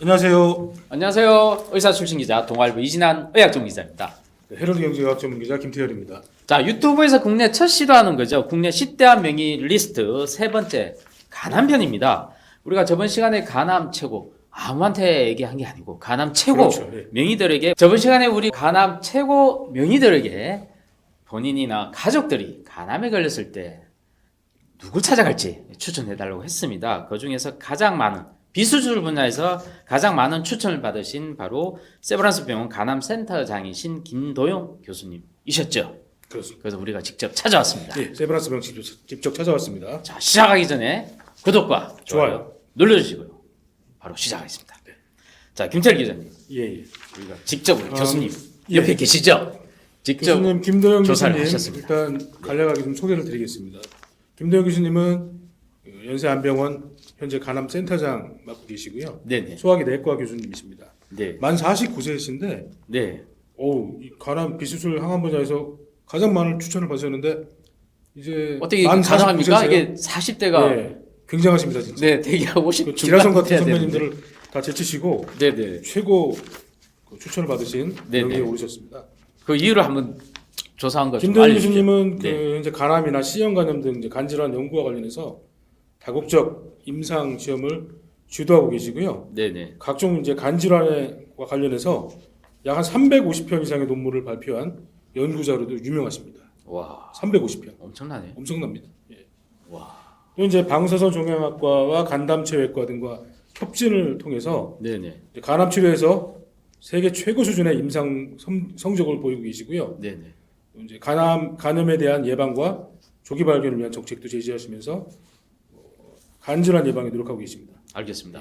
안녕하세요. 안녕하세요. 의사 출신 기자 동아일보 이진한 의학전 기자입니다. 헤럴드 경제학 전문 기자 김태열입니다. 자 유튜브에서 국내 첫 시도하는 거죠. 국내 10대한 명의 리스트 세 번째 간암 편입니다. 우리가 저번 시간에 간암 최고 아무한테 얘기한 게 아니고 간암 최고 그렇죠, 예. 명의들에게 저번 시간에 우리 간암 최고 명의들에게 본인이나 가족들이 간암에 걸렸을 때 누굴 찾아갈지 추천해달라고 했습니다. 그 중에서 가장 많은 비수술 분야에서 가장 많은 추천을 받으신 바로 세브란스 병원 간암 센터장이신 김도영 교수님이셨죠. 그렇습니다. 그래서 우리가 직접 찾아왔습니다. 예, 세브란스 병 직접, 직접 찾아왔습니다. 자 시작하기 전에 구독과 좋아요, 좋아요. 눌러주시고요. 바로 시작하겠습니다. 자 김철 기자님, 예, 예. 우리가 직접 우리 음, 교수님 예. 옆에 계시죠? 직접 교수님 김도영 교수님 하셨습니다. 일단 간략하게 좀 소개를 드리겠습니다. 김도영 교수님은 그 연세안병원 현재 간암센터장 맡고 계시고요. 네네 소화기 내과 교수님이십니다. 네 만 49세이신데 네. 어우, 이 간암 비수술 항암 분야에서 가장 많은 추천을 받으셨는데 이제 어떻게 만 가능합니까? 49세세요? 이게 40대가 예, 굉장하십니다, 진짜. 네 대기 50 그 지라성 같은. 선배님들을 다 제치시고 네 네 최고 그 추천을 받으신 네네. 명예에 오르셨습니다. 그 이유를 한번 조사한 거좀 김도현. 교수님은 네. 그 현재 간암이나 C형 간염 등 이제 간질환 연구와 관련해서 다국적 임상 시험을 주도하고 계시고요. 네네 각종 이제 간 질환과 관련해서 약 한 350편 이상의 논문을 발표한 연구자로도 유명하십니다. 와 350편. 엄청나네. 엄청납니다. 예. 와 또 이제 방사선 종양학과와 간담체외과 등과 협진을 통해서 네네 간암 치료에서 세계 최고 수준의 임상 성, 성적을 보이고 계시고요. 네네 또 이제 간암 간염에 대한 예방과 조기 발견을 위한 정책도 제시하시면서 어, 간질환 예방에 노력하고 계십니다. 알겠습니다.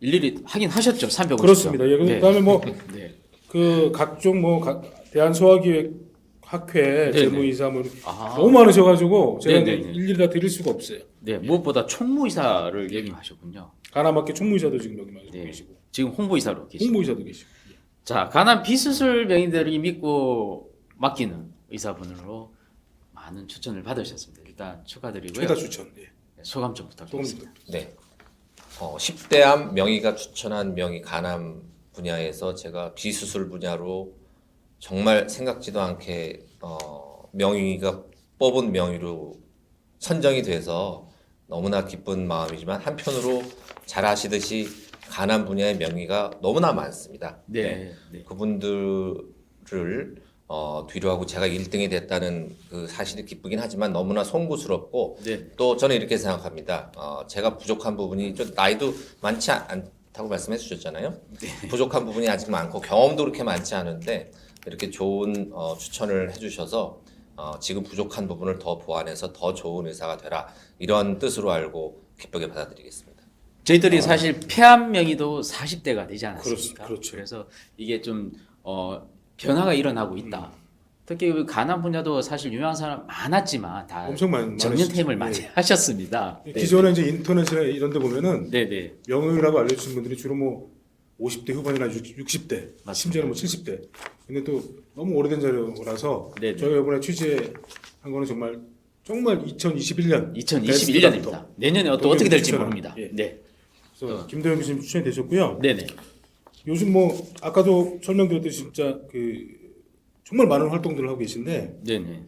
일일이 확인하셨죠? 350. 그렇습니다. 예, 그다음에 뭐 네. 그 각종 뭐 가- 대한 소화기획 학회 네네. 재무이사 뭐 아, 너무 많으셔가지고 제가 네네네. 일일이 다 드릴 수가 없어요. 네 무엇보다 총무이사를 역임하셨군요. 간암학회 총무이사도 지금 여기 네. 계시고 지금 홍보이사로 계시고. 홍보이사도 계시고. 자 간암 비수술 병인들이 믿고 맡기는 의사분으로 많은 추천을 받으셨습니다. 일단 축하드리고요. 최다 추천. 예. 네, 소감 좀 조금 부탁드리겠습니다. 네. 어, 10대암 명의가 추천한 명의 간암 분야에서 제가 비수술 분야로 정말 생각지도 않게 어, 명의가 뽑은 명의로 선정이 돼서 너무나 기쁜 마음이지만 한편으로 잘 아시듯이 간암 분야의 명의가 너무나 많습니다. 네. 네. 그분들을 어, 뒤로 하고 제가 1등이 됐다는 그 사실이 기쁘긴 하지만 너무나 송구스럽고 네. 또 저는 이렇게 생각합니다. 어, 제가 부족한 부분이 좀 나이도 많지 않- 않다고 말씀해 주셨잖아요. 부족한 부분이 아직 많고 경험도 그렇게 많지 않은데 이렇게 좋은 어, 추천을 해주셔서 어, 지금 부족한 부분을 더 보완해서 더 좋은 의사가 되라 이런 뜻으로 알고 기쁘게 받아들이겠습니다. 저희들이 사실 폐암 명의도 40대가 되지 않았습니까? 그렇- 그렇죠. 래서 이게 좀 어, 변화가 일어나고 있다. 특히 그 간암 분야도 사실 유명한 사람 많았지만 다 엄청 많 정년 퇴임을 많으시죠. 많이 하셨습니다. 예. 기존에 이제 인터넷이나 이런 데 보면은 네, 네. 명의라고 알려주신 분들이 주로 뭐 50대 후반이나 60, 대. 심지어는 뭐 70대. 근데 또 너무 오래된 자료라서 네네. 저희가 이번에 취재한 거는 정말 정말 2021년 2021년입니다. 내년에 또 어떻게 될지. 모릅니다. 예. 네. 그래서 김도영 교수님 추천이 되셨고요. 네, 네. 요즘 뭐 아까도 설명드렸듯이 진짜 그 정말 많은 활동들을 하고 계신데 네, 네.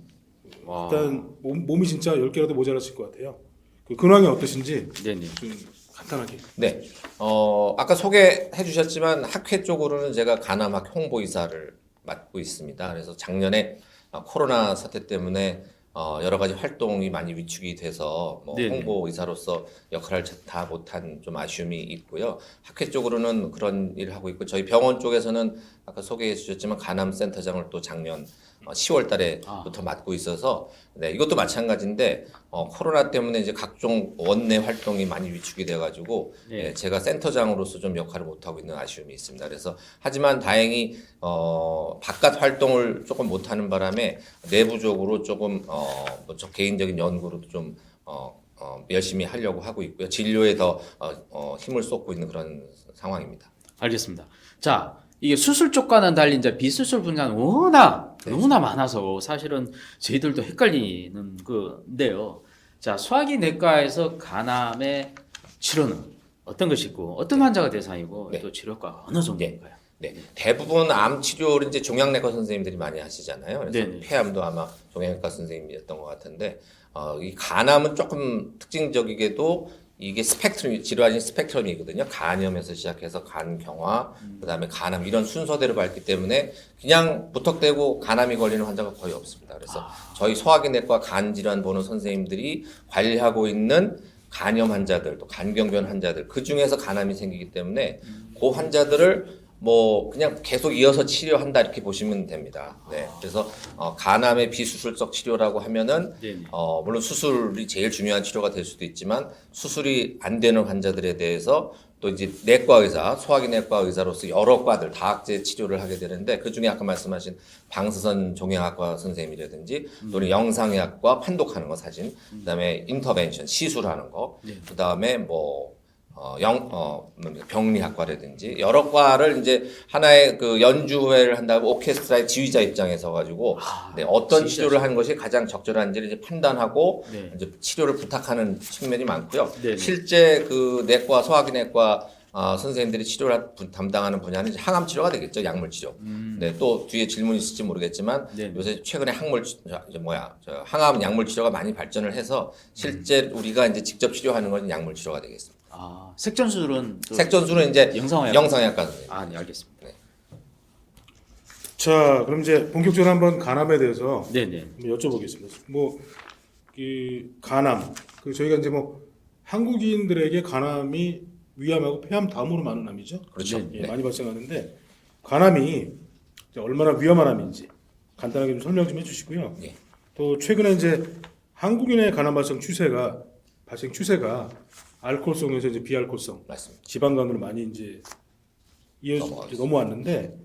와. 일단 몸, 몸이 진짜 10개라도 모자라실 것 같아요. 그 근황이 어떠신지 네, 네. 좀 간단하게. 네. 어, 아까 소개해 주셨지만 학회 쪽으로는 제가 간암학 홍보이사를 맡고 있습니다. 그래서 작년에 어, 코로나 사태 때문에 어, 여러 가지 활동이 많이 위축이 돼서 뭐 네네. 홍보 의사로서 역할을 다 못한 좀 아쉬움이 있고요. 학회 쪽으로는 그런 일을 하고 있고 저희 병원 쪽에서는 아까 소개해 주셨지만 간암 센터장을 또 작년 10월 달에부터 맡고 있어서 네, 이것도 마찬가지인데 어, 코로나 때문에 이제 각종 원내 활동이 많이 위축이 돼 가지고 네. 예, 제가 센터장으로,서 좀 역할을 못 하고 있는 아쉬움이 있습니다. 그래서 하지만 다행히 어, 바깥 활동을 조금 못 하는 바람에 내부적으로 조금 어, 뭐저 개인적인 연구로도 좀 어, 어, 열심히 하려고 하고 있고요. 진료에 더 어, 어, 힘을 쏟고 있는 그런 상황입니다. 알겠습니다. 자, 이게 수술 쪽과는 달리 이제 비수술 분야는 워낙 네. 너무나 많아서 사실은 저희들도 헷갈리는 건데요. 자, 소화기 내과에서 간암의 치료는 어떤 것이 있고 어떤 환자가 대상이고 네. 또 치료과가 어느 정도인가요? 네, 대부분 암 치료를 이제 종양내과 선생님들이 많이 하시잖아요. 그래서 네네. 폐암도 아마 종양내과 선생님이었던 것 같은데, 어, 이 간암은 조금 특징적이게도 이게 스펙트럼 질환이 스펙트럼이거든요. 간염에서 시작해서 간경화, 그다음에 간암 이런 순서대로 밟기 때문에 그냥 무턱대고 간암이 걸리는 환자가 거의 없습니다. 그래서 저희 소화기내과 간 질환 보는 선생님들이 관리하고 있는 간염 환자들, 또 간경변 환자들 그 중에서 간암이 생기기 때문에 그 환자들을 뭐 그냥 계속 이어서 치료한다 이렇게 보시면 됩니다. 네, 그래서 어, 간암의 비수술적 치료라고 하면은 네네. 어, 물론 수술이 제일 중요한 치료가 될 수도 있지만 수술이 안 되는 환자들에 대해서 또 이제 내과 의사, 소화기 내과 의사로서 여러 과들 다학제 치료를 하게 되는데 그 중에 아까 말씀하신 방사선 종양학과 선생님이라든지 또는 영상의학과 판독하는 거 사진, 그다음에 인터벤션 시술하는 거, 그다음에 뭐 어, 영, 어, 뭡니까, 병리학과라든지 여러 과를 이제 하나의 그 연주회를 한다고 오케스트라의 지휘자 입장에서 가지고 아, 네, 어떤 지휘자 치료를 하는 것이 가장 적절한지를 이제 판단하고 네. 이제 치료를 부탁하는 측면이 많고요. 네네. 실제 그 내과 소화기내과 어, 선생님들이 치료를 담당하는 분야는 이제 항암 치료가 되겠죠, 약물 치료. 네, 또 뒤에 질문 있을지 모르겠지만 음. 네네. 요새 최근에 항물 저 뭐야, 저 항암 약물 치료가 많이 발전을 해서 실제 음. 우리가 이제 직접 치료하는 건 약물 치료가 되겠습니다. 아, 색전술은 또 색전술은 이제 영상의학. 영상의학과 선생님. 아, 네, 알겠습니다. 자, 그럼 이제 본격적으로 한번 간암에 대해서 네, 네. 한번 여쭤보겠습니다. 뭐, 이 간암, 그 저희가 이제 뭐 한국인들에게 간암이 위암하고 폐암 다음으로 많은 암이죠. 그렇죠. 예, 네. 많이 발생하는데 간암이 이제 얼마나 위험한 암인지 간단하게 좀 설명 좀 해주시고요. 예. 또 최근에 이제 한국인의 간암 발생 추세가 발생 추세가 알코올성에서 이제 비알코올성 맞습니다. 지방간으로 많이 이제 이어 넘어가고 넘어왔는데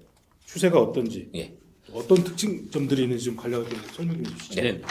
추세가 어떤지 예. 어떤 특징점들이 있는지 좀 간략하게 설명 좀 해주시죠. 네.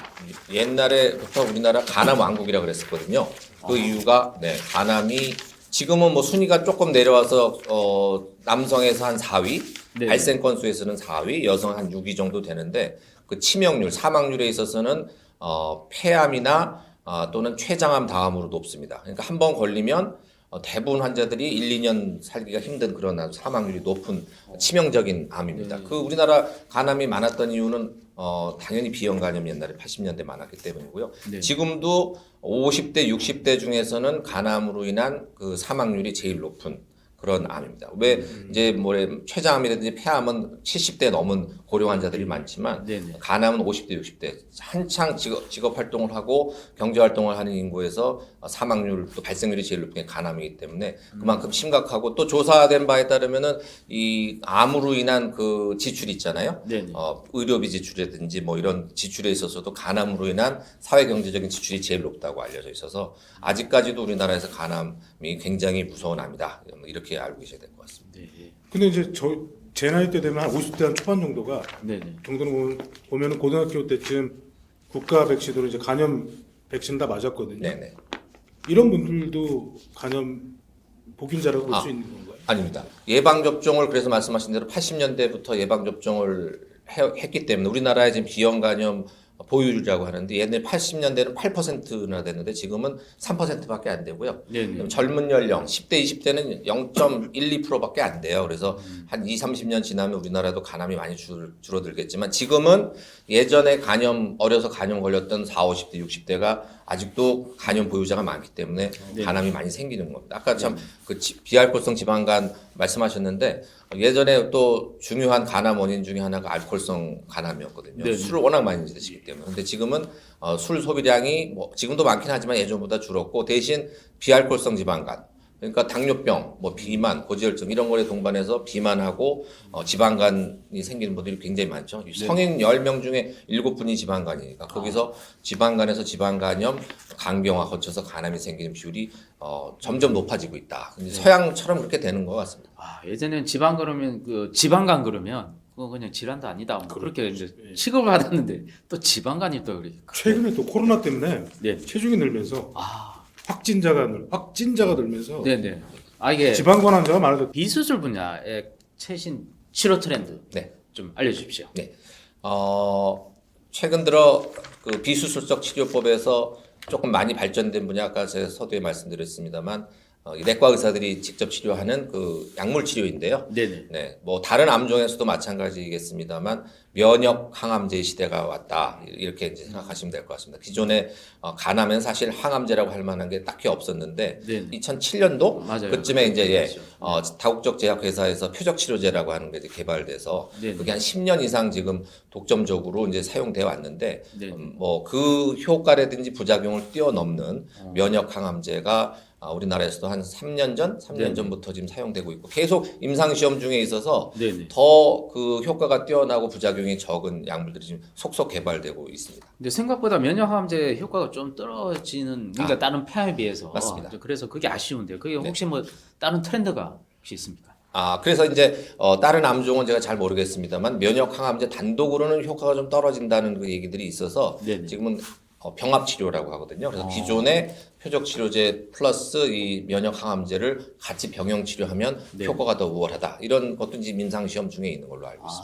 옛날에부터 우리나라 간암 왕국이라 그랬었거든요. 그 이유가 네, 간암이 지금은 뭐 순위가 조금 내려와서 어, 남성에서 한 4위, 네. 발생 건수에서는 4위, 여성 한 6위 정도 되는데 그 치명률, 사망률에 있어서는 어, 폐암이나 어, 또는 췌장암 다음으로 높습니다. 그러니까 한 번 걸리면 어, 대부분 환자들이 1, 2년 살기가 힘든 그런 사망률이 높은 치명적인 암입니다. 그 우리나라 간암이 많았던 이유는 어, 당연히 비형 간염이 옛날에 80년대 많았기 때문이고요. 네. 지금도 50대, 60대 중에서는 간암으로 인한 그 사망률이 제일 높은 그런 암입니다. 왜 이제 뭐래 췌장암이라든지 폐암은 70대 넘은 고령 환자들이 많지만 네네. 간암은 50대, 60대 한창 직업, 직업 활동을 하고 경제 활동을 하는 인구에서 사망률 또 발생률이 제일 높은 게 간암이기 때문에 그만큼 심각하고 또 조사된 바에 따르면은 이 암으로 인한 그 지출 있잖아요. 네네. 어, 의료비 지출이라든지 뭐 이런 지출에 있어서도 간암으로 인한 사회 경제적인 지출이 제일 높다고 알려져 있어서 아직까지도 우리나라에서 간암이 굉장히 무서운 암이다. 이렇게 알고 계셔야 될 것 같습니다. 네. 근데 이제 저 제 나이 때 되면 한 50대 한 초반 정도가 네. 네. 정도는 보면, 보면은 고등학교 때쯤 국가 백신으로 이제 간염 백신 다 맞았거든요. 네네. 이런 분들도 간염 복균자라고 볼 아. 수 있는 건가요? 아닙니다. 예방 접종을 그래서 말씀하신 대로 80년대부터 예방 접종을 해- 했기 때문에 우리나라의 지금 비형 간염 보유율이라고 하는데 옛날 80년대는 8%나 됐는데 지금은 3%밖에 안 되고요. 네. 네. 젊은 연령 10대 20대는 0.12%밖에 안 돼요. 그래서 한 2, 30년 지나면 우리나라도 간암이 많이 줄, 줄어들겠지만 지금은 예전에 간염 어려서 간염 걸렸던 4, 50대, 60대가 아직도 간염 보유자가 많기 때문에 네. 간암이 많이 생기는 겁니다. 아까 참 그 비알코올성 지방간 말씀하셨는데 예전에 또 중요한 간암 원인 중에 하나가 알코올성 간암이었거든요. 네. 술을 워낙 많이 드시기 때문에. 근데 지금은 어, 술 소비량이 뭐 지금도 많긴 하지만 예전보다 줄었고 대신 비알코올성 지방간 그러니까 당뇨병, 뭐 비만, 고지혈증 이런 거에 동반해서 비만하고 어, 지방간이 생기는 분들이 굉장히 많죠. 성인 10명 중에 7분이 지방간이니까 거기서 지방간에서 지방간염, 간경화 거쳐서 간암이 생기는 비율이 어, 점점 높아지고 있다. 근데 서양처럼 그렇게 되는 것 같습니다. 아, 예전에는 지방 그러면 그 지방간 그러면 그거 그냥 질환도 아니다. 뭐 그렇게 이제 취급을 받았는데 또 지방간이 또 그래. 최근에 또 코로나 때문에 네. 체중이 늘면서 아, 확진자가 늘 확진자가 늘면서 네, 네. 아 이게 지방관 환자가 많아졌. 비수술 분야의 최신 치료 트렌드 네. 좀 알려주십시오. 어, 최근 들어 그 비수술적 치료법에서 조금 많이 발전된 분야 아까 제가 서두에 말씀드렸습니다만 어, 이 내과 의사들이 직접 치료하는 그 약물 치료인데요. 네네. 네, 뭐 다른 암종에서도 마찬가지겠습니다만 면역 항암제 시대가 왔다 이렇게 이제 생각하시면 될 것 같습니다. 기존에 어, 간암은 사실 항암제라고 할 만한 게 딱히 없었는데 네네. 2007년도 맞아요. 그쯤에 이제 예, 그렇죠. 어, 다국적 제약 회사에서 표적 치료제라고 하는 게 이제 개발돼서 네네. 그게 한 10년 이상 지금 독점적으로 이제 사용되어 왔는데 네. 뭐그 효과라든지 부작용을 뛰어넘는 어. 면역 항암제가 아, 우리나라에서도 한 3년 전, 3년 네네. 전부터 지금 사용되고 있고 계속 임상 시험 중에 있어서. 더 그 효과가 뛰어나고 부작용이 적은 약물들이 지금 속속 개발되고 있습니다. 근데 생각보다 면역 항암제 효과가 좀 떨어지는 그러니까 아. 다른 폐암에 비해서 맞습니다. 그래서 그게 아쉬운데요. 그게 네. 혹시 뭐 다른 트렌드가 혹시 있습니까? 아, 그래서 이제 어, 다른 암종은 제가 잘 모르겠습니다만 면역 항암제 단독으로는 효과가 좀 떨어진다는 그 얘기들이 있어서 네네. 지금은 어, 병합 치료라고 하거든요. 그래서 어. 기존의 표적 치료제 플러스 이 면역 항암제를 같이 병용 치료하면 네. 효과가 더 우월하다. 이런 것도 지금 임상 시험 중에 있는 걸로 알고 있습니다.